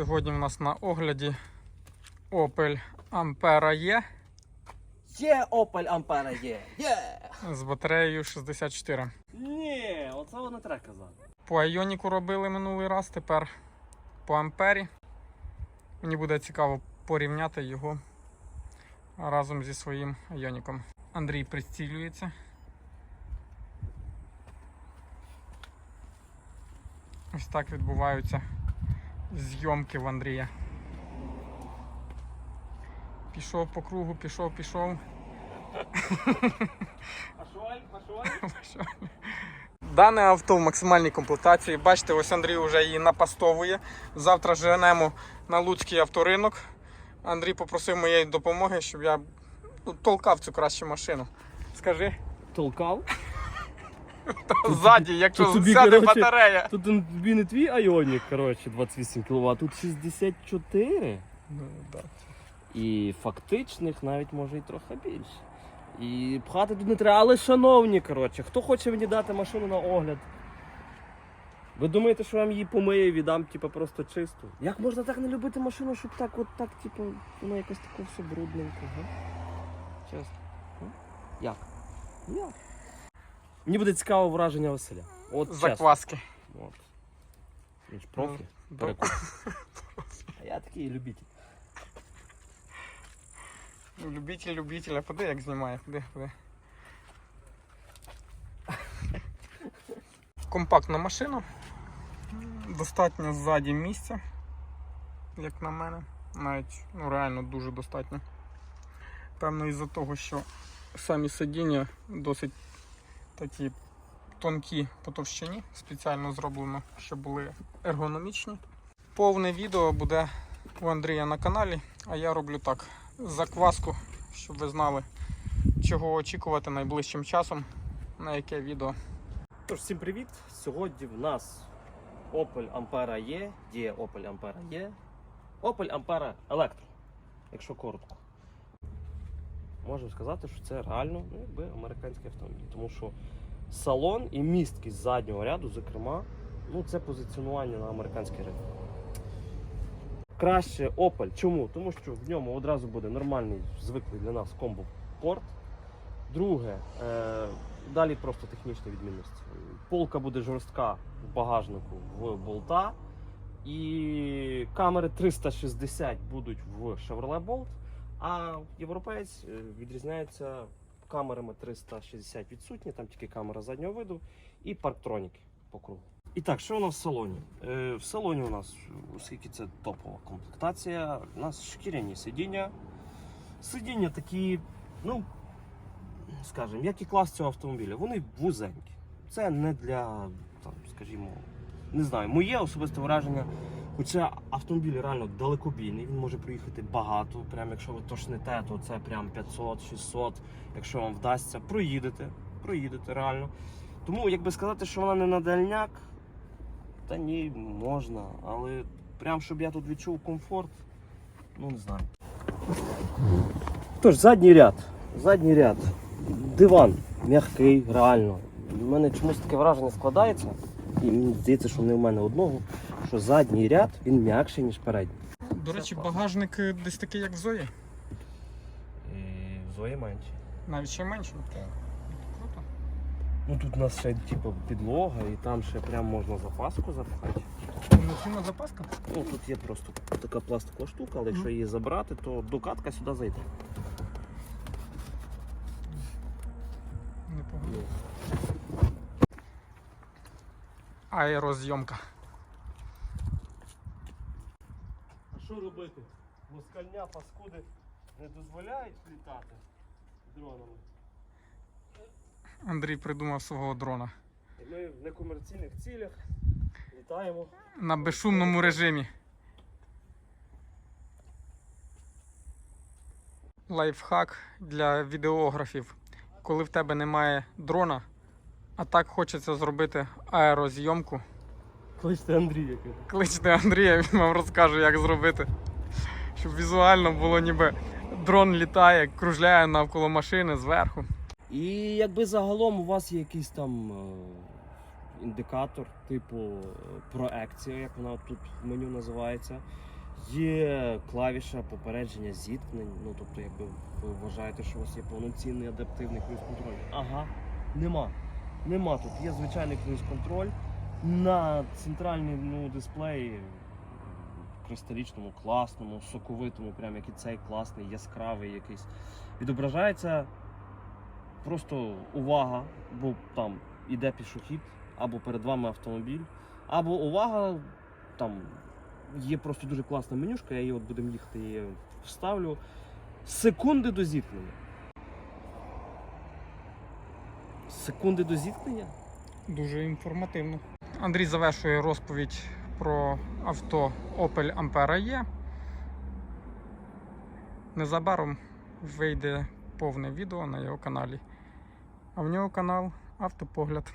Сьогодні в нас на огляді Opel Ampera E Є Opel Ampera є. Є. з батареєю 64. Ні, оце воно треба казати. По Айоніку робили минулий раз, тепер по Ампері. Мені буде цікаво порівняти його разом зі своїм Айоніком. Андрій прицілюється. Ось так відбуваються зйомки в Андрія. Пішов по кругу, пішов, пішов. Дане авто в максимальній комплектації. Бачите, ось Андрій вже її напастовує. Завтра женемо на Луцький авторинок. Андрій попросив моєї допомоги, щоб я ну, толкав цю кращу машину. Скажи, Толкав? Ззаді, якщо тут сяде коротше, батарея. Тут тобі не твій Айонік, коротше, 28 кВт, тут 64. Ну, да. І фактичних навіть може і трохи більше. І пхати тут не треба. Але шановні, коротше, хто хоче мені дати машину на огляд? Ви думаєте, що я вам її помию і віддам, типу, просто чисту? Як можна так не любити машину, щоб так, от так, типу, воно якось таке все брудненьке, га? Чесно. Як? Як? Мені буде цікаво враження Василя. От чесно. Закваски. От. Він ж профі. Ну. А я такий любитель. Любитель любителя, поди як знімає, поди, поди. Компактна машина. Достатньо ззаді місця, як на мене. Навіть ну, реально дуже достатньо. Певно, із-за того, що самі сидіння досить такі тонкі по товщині, спеціально зроблено, щоб були ергономічні. Повне відео буде у Андрія на каналі, а я роблю так закваску, щоб ви знали, чого очікувати найближчим часом, на яке відео. Тож, всім привіт! Сьогодні в нас Opel Ampera є, є Opel Ampera є, Opel Ampera Electro, якщо коротко. Можемо сказати, що це реально ну, якби американський автомобіль, тому що салон і місткість заднього ряду, зокрема, ну це позиціонування на американський ринок. Краще Opel. Чому? Тому що в ньому одразу буде нормальний, звиклий для нас комбо-порт. Друге, е, далі просто технічна відмінність. Полка буде жорстка в багажнику в болта. І камери 360 будуть в Chevrolet Bolt, а європеєць е, відрізняється камерами 360 відсутні, там тільки камера заднього виду і парктроніки по кругу. І так, що у нас в салоні? Е, в салоні у нас, оскільки це топова комплектація, у нас шкіряні сидіння. Сидіння такі, ну, скажімо, як і клас цього автомобіля, вони вузенькі. Це не для, там, скажімо, не знаю, моє особисте враження. Хоча автомобіль реально далекобійний, він може проїхати багато. Прям якщо ви тошните, то це прям 500-600. Якщо вам вдасться, проїдете, проїдете реально. Тому, якби сказати, що вона не на дальняк, та ні, можна. Але прям щоб я тут відчув комфорт, ну не знаю. Тож, задній ряд. Задній ряд. Диван м'який, реально. У мене чомусь таке враження складається, і мені здається, що не в мене одного, що задній ряд він м'якший, ніж передній. До речі, багажник десь такий, як в Зої. І в Зої менше. Навіть ще менше. Круто. Ну тут у нас ще типу підлога, і там ще прям можна запаску запхати. Повноцінна запаска? Ну тут є просто така пластикова штука, але якщо її забрати, то докатка сюди зайде. Непогано. Аерозйомка. А що робити? Москальня паскуди не дозволяють літати дронами. Андрій придумав свого дрона. І ми в некомерційних цілях літаємо. На безшумному режимі. Лайфхак для відеографів. Коли в тебе немає дрона, а так хочеться зробити аерозйомку. Кличте Андрія. Кличте Андрія, він вам розкаже, як зробити. Щоб візуально було ніби дрон літає, кружляє навколо машини зверху. І якби загалом у вас є якісь там індикатор типу е, проекція, як вона тут в меню називається. Є клавіша попередження зіткнень. Ну тобто, якби ви вважаєте, що у вас є повноцінний адаптивний круїз-контроль. Ага, нема. Нема тут. Є звичайний круїз-контроль на центральному ну, дисплеї кристалічному, класному, соковитому, прям як і цей класний, яскравий якийсь. Відображається просто увага, бо там іде пішохід, або перед вами автомобіль, або увага, там є просто дуже класна менюшка, я її от будемо їхати, я її вставлю. Секунди до зіткнення. Секунди до зіткнення? Дуже інформативно. Андрій завершує розповідь про авто Opel Ampera E. Незабаром вийде повне відео на його каналі. А в нього канал Автопогляд.